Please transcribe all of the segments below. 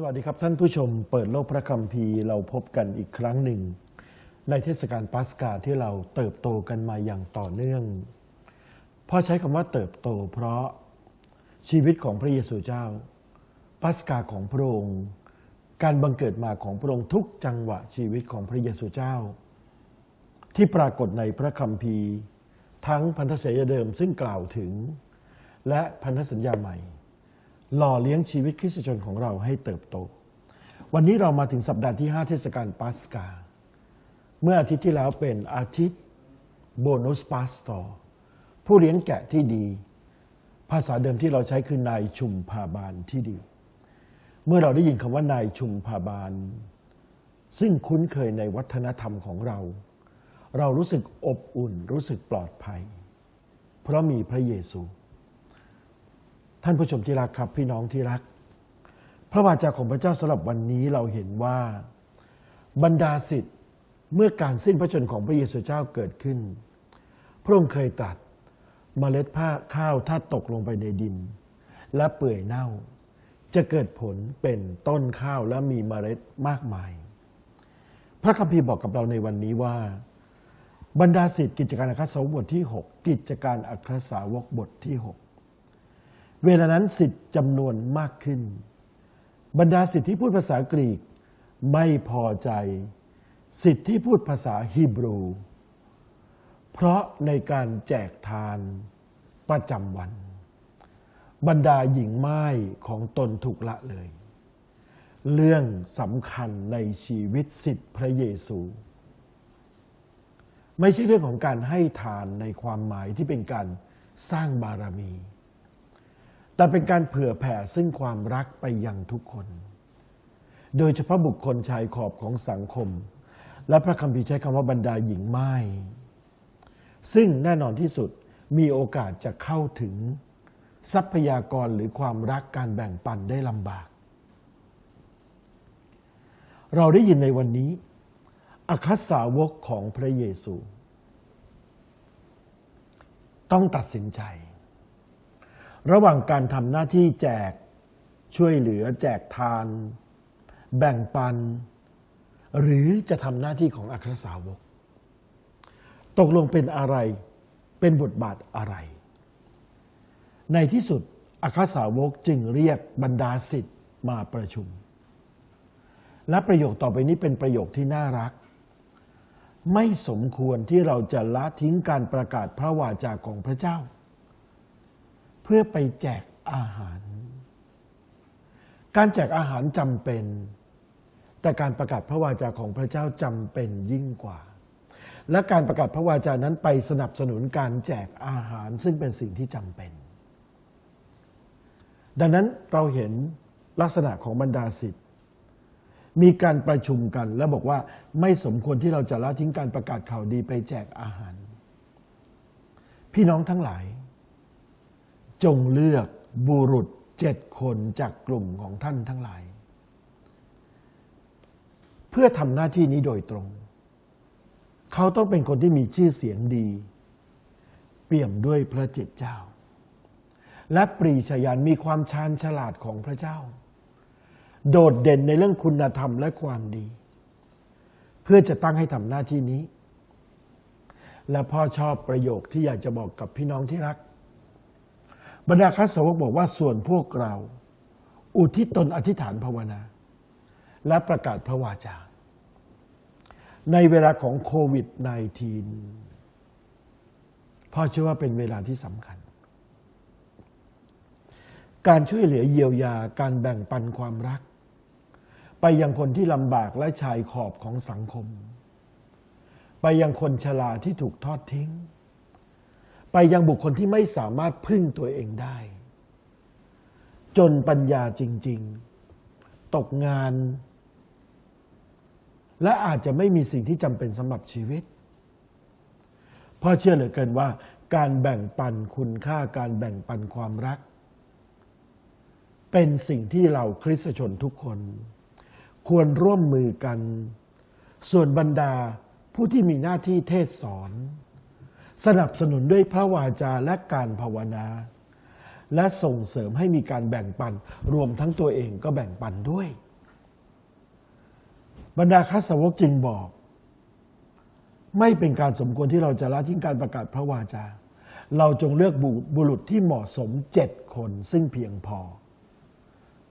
สวัสดีครับท่านผู้ชมเปิดโลกพระคัมภีร์เราพบกันอีกครั้งหนึ่ง ในเทศกาลปัสกาที่เราเติบโตกันมาอย่างต่อเนื่องพ่อใช้คำว่าเติบโต เพราะชีวิตของพระเยซูเจ้าปัสกาของพระองค์ การบังเกิดมาของพระองค์ทุกจังหวะชีวิตของพระเยซูเจ้า ที่ปรากฏในพระคัมภีร์ ทั้งพันธสัญญาเดิมซึ่งกล่าวถึง และพันธสัญญาใหม่ หล่อเลี้ยงชีวิตคริสตชนของเราให้เติบโต วันนี้เรามาถึงสัปดาห์ที่ 5 เทศกาลปัสกา เมื่ออาทิตย์ที่แล้วเป็นอาทิตย์โบนัสปาสตอร์ผู้เลี้ยงแกะที่ดี ภาษาเดิมที่เราใช้คือนายชุมพาบาลที่ดี เมื่อเราได้ยินคำว่านายชุมพาบาล ซึ่งคุ้นเคยในวัฒนธรรมของเรา เรารู้สึกอบอุ่นรู้สึกปลอดภัย เพราะมีพระเยซู ท่านผู้ชมที่รักครับพี่น้องที่รัก พระวาจาของพระเจ้าสำหรับวันนี้เราเห็นว่า บรรดาสิทธิ์เมื่อการสิ้นพระชนของพระเยซูเจ้าเกิดขึ้น พระองค์เคยตรัสเมล็ดผ้าข้าวถ้าตกลงไปในดิน และเปื่อยเน่า จะเกิดผลเป็นต้นข้าวและมีเมล็ดมากมาย พระคัมภีร์บอกกับเราในวันนี้ว่า บรรดาสิทธิ์กิจการอัครสาวกบทที่ 6 กิจการอัครสาวกบทที่ 6 เวลานั้นสิทธิ์จำนวนมากขึ้น บรรดาสิทธิ์ที่พูดภาษากรีกไม่พอใจ สิทธิ์ที่พูดภาษาฮีบรู เพราะในการแจกทานประจำวัน บรรดาหญิงไม้ของตนถูกละเลย เรื่องสำคัญในชีวิตสิทธิ์พระเยซู ไม่ใช่เรื่องของการให้ทานในความหมายที่เป็นการสร้างบารมี แต่เป็นการเผื่อแผ่ซึ่งความรักไปยังทุกคน โดยเฉพาะบุคคลชายขอบของสังคม และพระคัมภีร์ใช้คำว่าบรรดาหญิงไม้ซึ่งแน่นอนที่สุดมีโอกาสจะเข้าถึงทรัพยากรหรือความรักการแบ่งปันได้ลำบาก เราได้ยินในวันนี้อัครสาวกของพระเยซู ต้องตัดสินใจ ระหว่างการทำหน้าที่แจกช่วยเหลือแจกทาน แบ่งปัน หรือจะทำหน้าที่ของอัครสาวก ตกลงเป็นอะไรเป็นบทบาทอะไร ในที่สุดอัครสาวกจึงเรียกบรรดาสิทธิ์มาประชุม และประโยคต่อไปนี้เป็นประโยคที่น่ารัก ไม่สมควรที่เราจะละทิ้งการประกาศพระวาจาของพระเจ้า พื่อไปแจกอาหาร การแจกอาหารจำเป็น แต่การประกาศพระวาจาของพระเจ้าจำเป็นยิ่งกว่า และการประกาศพระวาจานั้นไปสนับสนุนการแจกอาหารซึ่งเป็นสิ่งที่จำเป็น ดังนั้นเราเห็นลักษณะของบรรดาสิทธิ์มีการประชุมกันและบอกว่าไม่สมควรที่เราจะละทิ้งการประกาศข่าวดีไปแจกอาหาร พี่น้องทั้งหลาย จงเลือกบุรุษเจ็ดคนจากกลุ่มของท่านทั้งหลาย เพื่อทำหน้าที่นี้โดยตรง เขาต้องเป็นคนที่มีชื่อเสียงดี เปี่ยมด้วยพระเจิตเจ้า และปรีชาญาณมีความชาญฉลาดของพระเจ้า โดดเด่นในเรื่องคุณธรรมและความดี เพื่อจะตั้งให้ทำหน้าที่นี้ และพ่อชอบประโยคที่อยากจะบอกกับพี่น้องที่รัก บรรดาคริสสาวกบอกว่าส่วนพวกเรา อุทิศตนอธิษฐานภาวนา และประกาศพระวาจา ในเวลาของโควิด -19 พ่อเชื่อว่าเป็นเวลาที่สำคัญ การช่วยเหลือเยียวยาการแบ่งปันความรัก ไปยังคนที่ลำบากและชายขอบของสังคม ไปยังคนชราที่ถูกทอดทิ้ง ไปยังบุคคลที่ไม่สามารถพึ่งตัวเองได้ จนปัญญาจริง ๆ ตกงาน และอาจจะไม่มีสิ่งที่จำเป็นสำหรับชีวิตเพ่อเชื่อเหลือเกินว่า การแบ่งปันคุณค่าการแบ่งปันความรัก เป็นสิ่งที่เราคริสตชนทุกคน ควรร่วมมือกัน ส่วนบรรดาผู้ที่มีหน้าที่เทศสอน สนับสนุนด้วยพระวาจาและการภาวนา และส่งเสริมให้มีการแบ่งปัน รวมทั้งตัวเองก็แบ่งปันด้วย บรรดาคัสาวกจึงบอก ไม่เป็นการสมควรที่เราจะละทิ้งการประกาศพระวาจา เราจงเลือกบุบุรุษที่เหมาะสมเจ็ดคนซึ่งเพียงพอ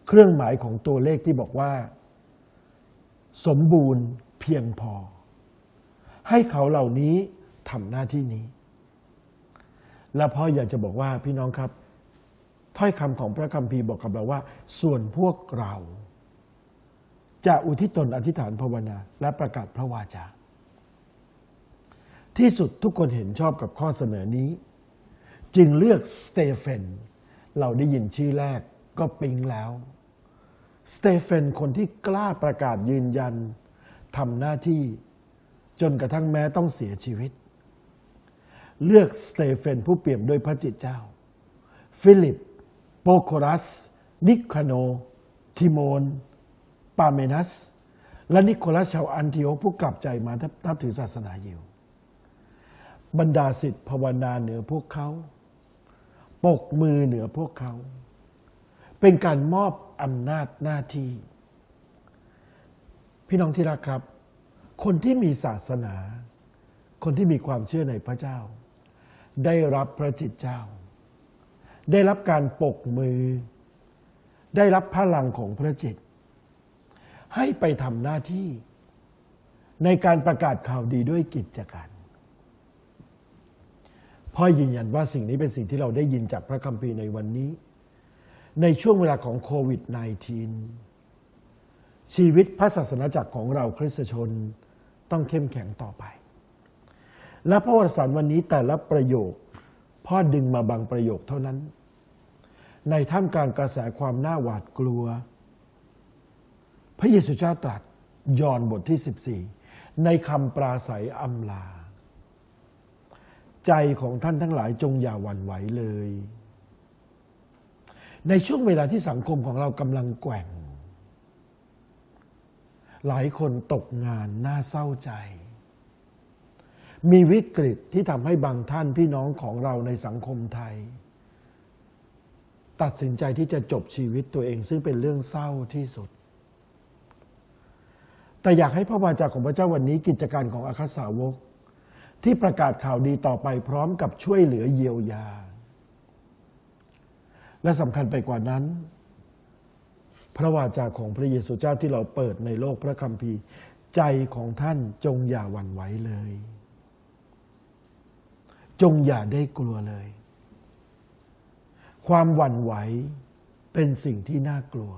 เครื่องหมายของตัวเลขที่บอกว่า สมบูรณ์เพียงพอ ให้เขาเหล่านี้ทำหน้าที่นี้ และพ่ออยากจะบอกว่าพี่น้องครับ ถ้อยคำของพระคัมภีร์บอกกับเราว่า ส่วนพวกเรา จะอุทิศตนอธิษฐานภาวนาและประกาศพระวาจาที่สุดทุกคนเห็นชอบกับข้อเสนอนี้ จึงเลือกสเตเฟนเราได้ยินชื่อแรกก็ปิ๊งแล้วสเตเฟนคนที่กล้าประกาศยืนยันทำหน้าที่จนกระทั่งแม้ต้องเสียชีวิต เลือกสเตเฟนผู้เปี่ยมด้วยพระจิตเจ้า ฟิลิป โปโครัส นิคาโน ทิโมน ปาเมนัส และนิโคลัสชาวอันติโอผู้กลับใจมานับถือศาสนายิว บรรดาสิทธิภาวนาเหนือพวกเขา ปกมือเหนือพวกเขา เป็นการมอบอำนาจหน้าที่ พี่น้องที่รักครับ คนที่มีศาสนาคนที่มีความเชื่อในพระเจ้า ได้รับพระจิตเจ้า ได้รับการปกมือ ได้รับพลังของพระจิต ให้ไปทำหน้าที่ ในการประกาศข่าวดีด้วยกิจการพ่อยืนยันว่าสิ่งนี้เป็นสิ่งที่เราได้ยินจากพระคัมภีร์ในวันนี้ ในช่วงเวลาของโควิด -19 ชีวิตพระศาสนาจักรของเราคริสตชนต้องเข้มแข็งต่อไป และพระวสารวันนี้แต่ละประโยค พ่อดึงมาบางประโยคเท่านั้น ในท่ามกลางกระแสความน่าหวาดกลัว พระเยซูเจ้าตรัสยอห์นบทที่ 14 ในคำปราศัยอำลา ใจของท่านทั้งหลายจงอย่าหวั่นไหวเลย ในช่วงเวลาที่สังคมของเรากำลังแกว่ง หลายคนตกงานน่าเศร้าใจ มีวิกฤตที่ทำให้บางท่านพี่น้องของเราในสังคมไทย ตัดสินใจที่จะจบชีวิตตัวเองซึ่งเป็นเรื่องเศร้าที่สุด แต่อยากให้พระวาจาของพระเจ้าวันนี้กิจการของอาคาสาวก ที่ประกาศข่าวดีต่อไปพร้อมกับช่วยเหลือเยียวยา และสำคัญไปกว่านั้น พระวาจาของพระเยซูเจ้าที่เราเปิดในโลกพระคัมภีร์ ใจของท่านจงอย่าหวั่นไหวเลย จงอย่าได้กลัวเลย ความหวั่นไหวเป็นสิ่งที่น่ากลัว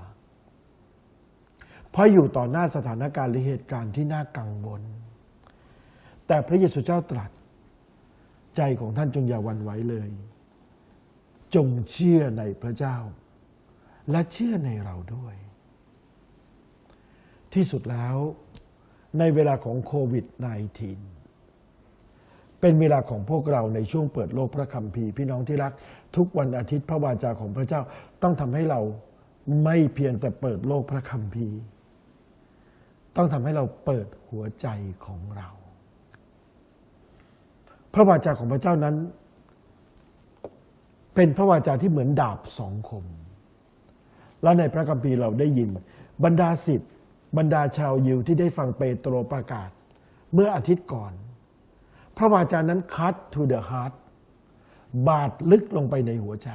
เพราะอยู่ต่อหน้าสถานการณ์หรือเหตุการณ์ที่น่ากังวล แต่พระเยซูเจ้าตรัส ใจของท่านจงอย่าหวั่นไหวเลย จงเชื่อในพระเจ้า และเชื่อในเราด้วย ที่สุดแล้วในเวลาของโควิด -19 เป็นเวลาของพวกเราในช่วงเปิดโลกพระคัมภีร์พี่น้องที่รัก ทุกวันอาทิตย์พระวาจาของพระเจ้าต้องทำให้เราไม่เพียงแต่เปิดโลกพระคัมภีร์ ต้องทำให้เราเปิดหัวใจของเรา พระวาจาของพระเจ้านั้น เป็นพระวาจาที่เหมือนดาบสองคม แล้วในพระคัมภีร์เราได้ยิน บรรดาสิทธิ์บรรดาชาวยิวที่ได้ฟังเปโตรประกาศ เมื่ออาทิตย์ก่อน พระวาจานั้น cut to the heart บาดลึกลงไปในหัวใจ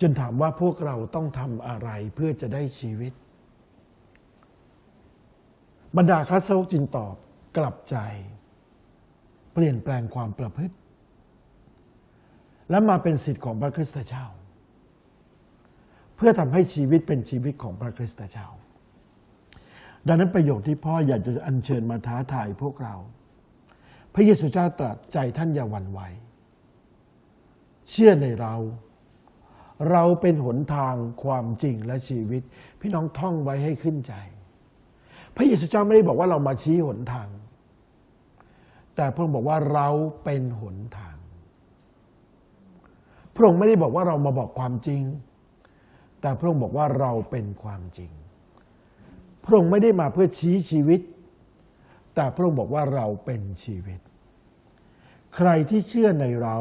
จนถามว่าพวกเราต้องทำอะไรเพื่อจะได้ชีวิต บรรดาคริสตวกจึงตอบกลับใจ เปลี่ยนแปลงความประพฤติ และมาเป็นสิทธิ์ของพระคริสตเจ้า เพื่อทำให้ชีวิตเป็นชีวิตของพระคริสตเจ้า ดังนั้นประโยคที่พ่ออยากจะอัญเชิญมาท้าทายพวกเรา พระเยซูเจ้าตรัสใจท่านอย่าหวั่นไหว เชื่อในเรา เราเป็นหนทางความจริงและชีวิต พี่น้องท่องไว้ให้ขึ้นใจ พระเยซูเจ้าไม่ได้บอกว่าเรามาชี้หนทาง แต่พระองค์บอกว่าเราเป็นหนทาง พระองค์ไม่ได้บอกว่าเรามาบอกความจริง แต่พระองค์บอกว่าเราเป็นความจริง พระองค์ไม่ได้มาเพื่อชี้ชีวิต แต่พระองค์บอกว่าเราเป็นชีวิต ใครที่เชื่อในเรา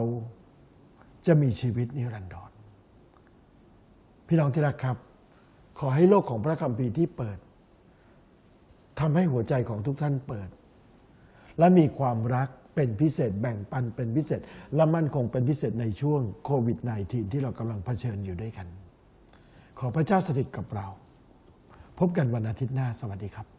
จะมีชีวิตนิรันดรพี่น้องที่รักครับ ขอให้โลกของพระคัมภีร์ที่เปิดทำให้หัวใจของทุกท่านเปิด และมีความรักเป็นพิเศษแบ่งปันเป็นพิเศษ และมั่นคงเป็นพิเศษในช่วงโควิด -19 ที่เรากำลังเผชิญอยู่ด้วยกัน ขอพระเจ้าสถิตกับเรา พบกันวันอาทิตย์หน้าสวัสดีครับ